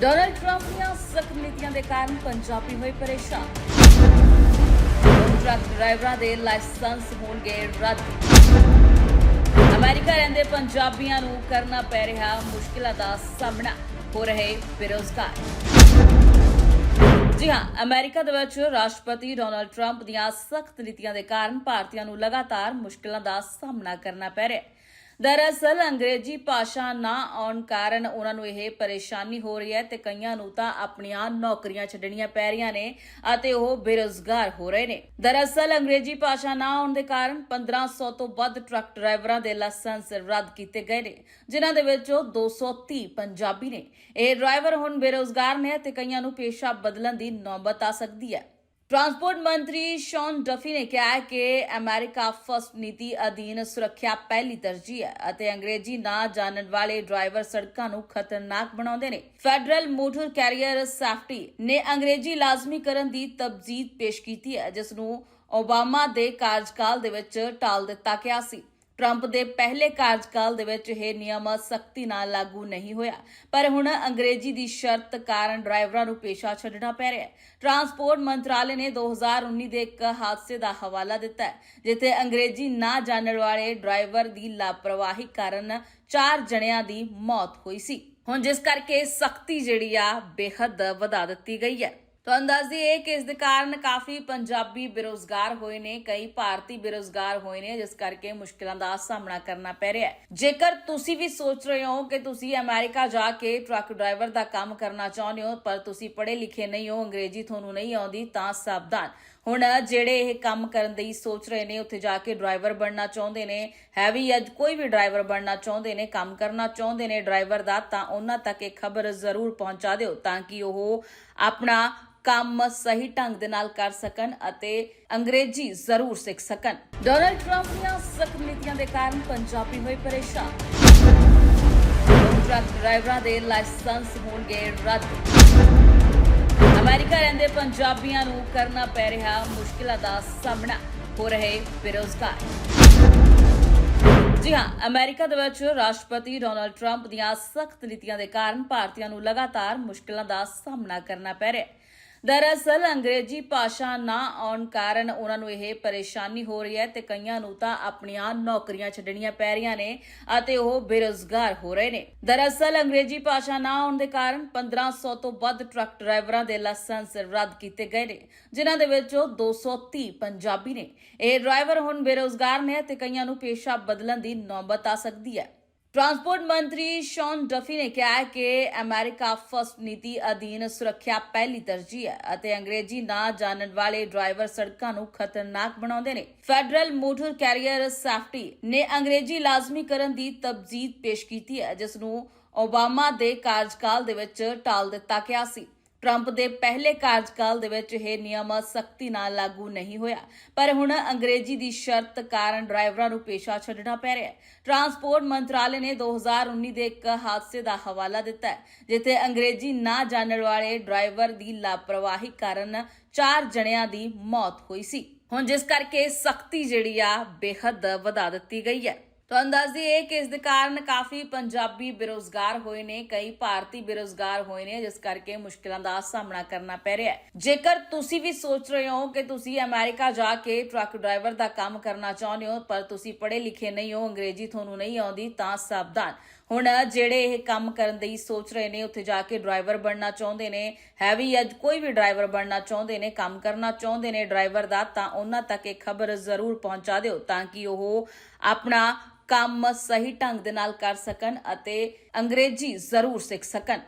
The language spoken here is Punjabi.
ਡੋਨਲਡ ਟਰੰਪ ਦੀਆਂ ਸਖਤ ਨੀਤੀਆਂ ਦੇ ਕਾਰਨ ਪੰਜਾਬੀ ਹੋਏ ਪਰੇਸ਼ਾਨ। ਟਰੱਕ ਡਰਾਈਵਰਾਂ ਦੇ ਲਾਇਸੈਂਸ ਹੋਣਗੇ ਰੱਦ। ਅਮਰੀਕਾ ਰਹਿੰਦੇ ਪੰਜਾਬੀਆਂ ਨੂੰ ਕਰਨਾ ਪੈ ਰਿਹਾ ਮੁਸ਼ਕਿਲਾਂ ਦਾ ਸਾਹਮਣਾ। ਹੋ ਰਹੇ ਬੇਰੋਜ਼ਗਾਰ। ਜੀ ਹਾਂ, ਅਮਰੀਕਾ ਦੇ ਵਿੱਚ ਰਾਸ਼ਟਰਪਤੀ ਡੋਨਾਲਡ ਟਰੰਪ ਦੀਆਂ ਸਖਤ ਨੀਤੀਆਂ ਦੇ ਕਾਰਨ ਭਾਰਤੀਆਂ ਨੂੰ ਲਗਾਤਾਰ ਮੁਸ਼ਕਿਲਾਂ ਦਾ ਸਾਹਮਣਾ ਕਰਨਾ ਪੈ ਰਿਹਾ। ਹੈ ਦਰਅਸਲ ਅੰਗਰੇਜ਼ੀ ਭਾਸ਼ਾ ਨਾ ਆਉਣ ਕਾਰਨ ਉਹਨਾਂ ਨੂੰ ਇਹ ਪਰੇਸ਼ਾਨੀ ਹੋ ਰਹੀ ਹੈ ਤੇ ਕਈਆਂ ਨੂੰ ਤਾਂ ਆਪਣੀਆਂ ਨੌਕਰੀਆਂ ਛੱਡਣੀਆਂ ਪੈ ਰਹੀਆਂ ਨੇ ਅਤੇ ਉਹ ਬੇਰੁਜ਼ਗਾਰ ਹੋ ਰਹੇ ਨੇ। ਦਰਅਸਲ ਅੰਗਰੇਜ਼ੀ ਭਾਸ਼ਾ ਨਾ ਆਉਣ ਦੇ ਕਾਰਨ 1500 ਤੋਂ ਵੱਧ ਟਰੱਕ ਡਰਾਈਵਰਾਂ ਦੇ ਲਾਇਸੈਂਸ ਰੱਦ ਕੀਤੇ ਗਏ ਨੇ, ਜਿਨ੍ਹਾਂ ਦੇ ਵਿੱਚੋਂ 230 ਪੰਜਾਬੀ ਨੇ। ਇਹ ਡਰਾਈਵਰ ਹੁਣ ਬੇਰੁਜ਼ਗਾਰ ਨੇ ਤੇ ਕਈਆਂ ਨੂੰ ਪੇਸ਼ਾ ਬਦਲਣ ਦੀ ਨੌਬਤ ਆ ਸਕਦੀ ਹੈ। ਟਰਾਂਸਪੋਰਟ ਮੰਤਰੀ ਸ਼ੌਨ ਡਫੀ ਨੇ ਕਿਹਾ ਹੈ ਕਿ ਅਮਰੀਕਾ ਫਸਟ ਨੀਤੀ ਅਧੀਨ ਸੁਰੱਖਿਆ ਪਹਿਲੀ ਤਰਜੀਹ ਹੈ ਅਤੇ ਅੰਗਰੇਜ਼ੀ ਨਾ ਜਾਣਨ ਵਾਲੇ ਡਰਾਈਵਰ ਸੜਕਾਂ ਨੂੰ ਖਤਰਨਾਕ ਬਣਾਉਂਦੇ ਨੇ। ਫੈਡਰਲ ਮੋਟਰ ਕੈਰੀਅਰ ਸੇਫਟੀ ਨੇ ਅੰਗਰੇਜ਼ੀ ਲਾਜ਼ਮੀ ਕਰਨ ਦੀ ਤਬਜੀਦ ਪੇਸ਼ ਕੀਤੀ ਹੈ, ਜਿਸ ਨੂੰ ਓਬਾਮਾ ਦੇ ਕਾਰਜਕਾਲ ਦੇ ਵਿੱਚ ਟਾਲ ਦਿੱਤਾ ਗਿਆ ਸੀ। ਟਰੰਪ ਦੇ ਪਹਿਲੇ ਕਾਰਜਕਾਲ ਦੇ ਵਿੱਚ ਇਹ ਨਿਯਮ ਸਖਤੀ ਨਾਲ ਲਾਗੂ ਨਹੀਂ ਹੋਇਆ। ਪਰ ਹੁਣ ਅੰਗਰੇਜ਼ੀ ਦੀ ਸ਼ਰਤ ਕਾਰਨ ਡਰਾਈਵਰਾਂ ਨੂੰ ਪੇਸ਼ਾ ਛੱਡਣਾ ਪੈ ਰਿਹਾ ਹੈ। ਟਰਾਂਸਪੋਰਟ ਮੰਤਰਾਲੇ ਨੇ 2019 ਦੇ ਇੱਕ ਹਾਦਸੇ ਦਾ ਹਵਾਲਾ ਦਿੱਤਾ ਜਿੱਥੇ ਅੰਗਰੇਜ਼ੀ ਨਾ ਜਾਣਨ ਵਾਲੇ ਡਰਾਈਵਰ ਦੀ ਲਾਪਰਵਾਹੀ ਕਾਰਨ ਚਾਰ ਜਣਿਆਂ ਦੀ ਮੌਤ ਹੋਈ ਸੀ। ਹੁਣ ਜਿਸ ਕਰਕੇ ਸਖਤੀ ਜਿਹੜੀ ਆ, ਬੇਹੱਦ ਵਧਾ ਦਿੱਤੀ ਗਈ ਹੈ। ਤੁਹਾਨੂੰ ਦੱਸ ਦਈਏ ਕਿ ਇਸ ਦੇ ਕਾਰਨ ਕਾਫੀ ਪੰਜਾਬੀ ਬੇਰੋਜ਼ਗਾਰ ਹੋਏ ਨੇ, ਕਈ ਭਾਰਤੀ ਬੇਰੋਜ਼ਗਾਰ ਹੋਏ ਨੇ, ਜਿਸ ਕਰਕੇ ਮੁਸ਼ਕਲਾਂ ਦਾ ਸਾਹਮਣਾ ਕਰਨਾ ਪੈ ਰਿਹਾ ਹੈ। ਜੇਕਰ ਤੁਸੀਂ ਵੀ ਸੋਚ ਰਹੇ ਹੋ ਕਿ ਤੁਸੀਂ ਅਮਰੀਕਾ ਜਾ ਕੇ ਟਰੱਕ ਡਰਾਈਵਰ ਦਾ ਕੰਮ ਕਰਨਾ ਚਾਹੁੰਦੇ ਹੋ, ਪਰ ਤੁਸੀਂ ਪੜ੍ਹੇ ਲਿਖੇ ਨਹੀਂ ਹੋ, ਅੰਗਰੇਜ਼ੀ ਤੁਹਾਨੂੰ ਨਹੀਂ ਆਉਂਦੀ, ਤਾਂ ਸਾਵਧਾਨ। ਹੁਣ ਜਿਹੜੇ ਇਹ ਕੰਮ ਕਰਨ ਦੀ ਸੋਚ ਰਹੇ ਨੇ, ਉੱਥੇ ਜਾ ਕੇ ਡਰਾਈਵਰ ਬਣਨਾ ਚਾਹੁੰਦੇ ਨੇ, ਹੈਵੀ ਅੱਜ ਕੋਈ ਵੀ ਡਰਾਈਵਰ ਬਣਨਾ ਚਾਹੁੰਦੇ ਨੇ, ਕੰਮ ਕਰਨਾ ਚਾਹੁੰਦੇ ਨੇ ਡਰਾਈਵਰ ਦਾ, ਤਾਂ ਉਹਨਾਂ ਤੱਕ ਇਹ ਖਬਰ ਜ਼ਰੂਰ ਪਹੁੰਚਾ ਦਿਓ, ਤਾਂ ਕਿ ਉਹ ਆਪਣਾ ਕੰਮ ਸਹੀ ਢੰਗ ਦੇ ਨਾਲ ਕਰ ਸਕਣ ਅਤੇ ਅੰਗਰੇਜ਼ੀ ਜ਼ਰੂਰ ਸਿੱਖ ਸਕਣ। ਡੋਨਲਡ ਟਰੰਪ ਦੀਆਂ ਸਖਤ ਨੀਤੀਆਂ ਦੇ ਕਾਰਨ ਪੰਜਾਬੀ ਹੋਏ ਪਰੇਸ਼ਾਨ। ਟਰੱਕ ਡਰਾਈਵਰਾਂ ਦੇ ਲਾਇਸੈਂਸ ਹੋਣਗੇ ਰੱਦ। ਅਮਰੀਕਾ ਰਹਿੰਦੇ ਪੰਜਾਬੀਆਂ ਨੂੰ ਕਰਨਾ ਪੈ ਰਿਹਾ ਮੁਸ਼ਕਿਲਾਂ ਦਾ ਸਾਹਮਣਾ। ਹੋ ਰਹੇ ਬੇਰੋਜ਼ਗਾਰ। ਜੀ ਹਾਂ, ਅਮਰੀਕਾ ਦੇ ਵਿੱਚ ਰਾਸ਼ਟਰਪਤੀ ਡੋਨਲਡ ਟਰੰਪ ਦੀਆਂ ਸਖਤ ਨੀਤੀਆਂ ਦੇ ਕਾਰਨ ਭਾਰਤੀਆਂ ਨੂੰ ਲਗਾਤਾਰ ਮੁਸ਼ਕਿਲਾਂ ਦਾ ਸਾਹਮਣਾ ਕਰਨਾ ਪੈ ਰਿਹਾ। ਦਰਅਸਲ ਅੰਗਰੇਜ਼ੀ ਭਾਸ਼ਾ ਨਾ ਆਉਣ ਕਾਰਨ ਉਹਨਾਂ ਨੂੰ ਇਹ ਪਰੇਸ਼ਾਨੀ ਹੋ ਰਹੀ ਹੈ ਤੇ ਕਈਆਂ ਨੂੰ ਤਾਂ ਆਪਣੀਆਂ ਨੌਕਰੀਆਂ ਛੱਡਣੀਆਂ ਪੈ ਰਹੀਆਂ ਨੇ ਅਤੇ ਉਹ ਬੇਰੁਜ਼ਗਾਰ ਹੋ ਰਹੇ ਨੇ। ਦਰਅਸਲ ਅੰਗਰੇਜ਼ੀ ਭਾਸ਼ਾ ਨਾ ਆਉਣ ਦੇ ਕਾਰਨ 1500 ਤੋਂ ਵੱਧ ਟਰੱਕ ਡਰਾਈਵਰਾਂ ਦੇ ਲਾਇਸੈਂਸ ਰੱਦ ਕੀਤੇ ਗਏ ਨੇ, ਜਿਨ੍ਹਾਂ ਦੇ ਵਿੱਚੋਂ 230 ਪੰਜਾਬੀ ਨੇ। ਇਹ ਡਰਾਈਵਰ ਹੁਣ ਬੇਰੁਜ਼ਗਾਰ ਨੇ ਤੇ ਕਈਆਂ ਨੂੰ ਪੇਸ਼ਾ ਬਦਲਣ ਦੀ ਨੌਬਤ ਆ ਸਕਦੀ ਹੈ। ਟਰਾਂਸਪੋਰਟ ਮੰਤਰੀ ਸ਼ੌਨ ਡਫੀ ਨੇ ਕਿਹਾ ਹੈ ਕਿ ਅਮਰੀਕਾ ਫਸਟ ਨੀਤੀ ਅਧੀਨ ਸੁਰੱਖਿਆ ਪਹਿਲੀ ਤਰਜੀਹ ਹੈ ਅਤੇ ਅੰਗਰੇਜ਼ੀ ਨਾ ਜਾਣਨ ਵਾਲੇ ਡਰਾਈਵਰ ਸੜਕਾਂ ਨੂੰ ਖਤਰਨਾਕ ਬਣਾਉਂਦੇ ਨੇ। ਫੈਡਰਲ ਮੋਟਰ ਕੈਰੀਅਰ ਸੇਫਟੀ ਨੇ ਅੰਗਰੇਜ਼ੀ ਲਾਜ਼ਮੀ ਕਰਨ ਦੀ ਤਬਜੀਦ ਪੇਸ਼ ਕੀਤੀ ਹੈ, ਜਿਸ ਨੂੰ ਓਬਾਮਾ ਦੇ ਕਾਰਜਕਾਲ ਦੇ ਵਿੱਚ ਟਾਲ ਦਿੱਤਾ ਗਿਆ ਸੀ। ਟਰੰਪ ਦੇ ਪਹਿਲੇ ਕਾਰਜਕਾਲ ਦੇ ਵਿੱਚ ਇਹ ਨਿਯਮ ਸਖਤੀ ਨਾਲ ਲਾਗੂ ਨਹੀਂ ਹੋਇਆ। ਪਰ ਹੁਣ ਅੰਗਰੇਜ਼ੀ ਦੀ ਸ਼ਰਤ ਕਾਰਨ ਡਰਾਈਵਰਾਂ ਨੂੰ ਪੇਸ਼ਾ ਛੱਡਣਾ ਪੈ ਰਿਹਾ ਹੈ। ਟਰਾਂਸਪੋਰਟ ਮੰਤਰਾਲੇ ਨੇ 2019 ਦੇ ਇੱਕ ਹਾਦਸੇ ਦਾ ਹਵਾਲਾ ਦਿੱਤਾ ਹੈ, ਜਿੱਥੇ ਅੰਗਰੇਜ਼ੀ ਨਾ ਜਾਣਨ ਵਾਲੇ ਡਰਾਈਵਰ ਦੀ ਲਾਪਰਵਾਹੀ ਕਾਰਨ ਚਾਰ ਜਣਿਆਂ ਦੀ ਮੌਤ ਹੋਈ ਸੀ। ਹੁਣ ਜਿਸ ਕਰਕੇ ਸਖਤੀ ਜਿਹੜੀ ਆ, ਬੇਹੱਦ ਵਧਾ ਦਿੱਤੀ ਗਈ ਹੈ। ਤੁਹਾਨੂੰ ਦੱਸ ਦਈਏ ਕਿ ਇਸ ਦੇ ਕਾਰਨ ਕਾਫੀ ਪੰਜਾਬੀ ਬੇਰੋਜ਼ਗਾਰ ਹੋਏ ਨੇ, ਕਈ ਭਾਰਤੀ ਬੇਰੋਜ਼ਗਾਰ ਹੋਏ ਨੇ, ਜਿਸ ਕਰਕੇ ਮੁਸ਼ਕਲਾਂ ਦਾ ਸਾਹਮਣਾ ਕਰਨਾ ਪੈ ਰਿਹਾ ਹੈ। ਜੇਕਰ ਤੁਸੀਂ ਵੀ ਸੋਚ ਰਹੇ ਹੋ ਕਿ ਤੁਸੀਂ ਅਮਰੀਕਾ ਜਾ ਕੇ ਟਰੱਕ ਡਰਾਈਵਰ ਦਾ ਕੰਮ ਕਰਨਾ ਚਾਹੁੰਦੇ ਹੋ, ਪਰ ਤੁਸੀਂ ਪੜ੍ਹੇ ਲਿਖੇ ਨਹੀਂ ਹੋ, ਅੰਗਰੇਜ਼ੀ ਤੁਹਾਨੂੰ ਨਹੀਂ ਆਉਂਦੀ, ਤਾਂ ਸਾਵਧਾਨ। ਹੁਣ ਜਿਹੜੇ ਇਹ ਕੰਮ ਕਰਨ ਦੀ ਸੋਚ ਰਹੇ ਨੇ, ਉੱਥੇ ਜਾ ਕੇ ਡਰਾਈਵਰ ਬਣਨਾ ਚਾਹੁੰਦੇ ਨੇ, ਹੈਵੀ ਅੱਜ ਕੋਈ ਵੀ ਡਰਾਈਵਰ ਬਣਨਾ ਚਾਹੁੰਦੇ ਨੇ, ਕੰਮ ਕਰਨਾ ਚਾਹੁੰਦੇ ਨੇ ਡਰਾਈਵਰ ਦਾ, ਤਾਂ ਉਹਨਾਂ ਤੱਕ ਇਹ ਖਬਰ ਜ਼ਰੂਰ ਪਹੁੰਚਾ ਦਿਓ ਤਾਂ ਕਿ ਉਹ ਆਪਣਾ ਕੰਮ ਸਹੀ ਢੰਗ ਦੇ ਨਾਲ ਕਰ ਸਕਣ ਅਤੇ ਅੰਗਰੇਜ਼ੀ ਜ਼ਰੂਰ ਸਿੱਖ ਸਕਣ।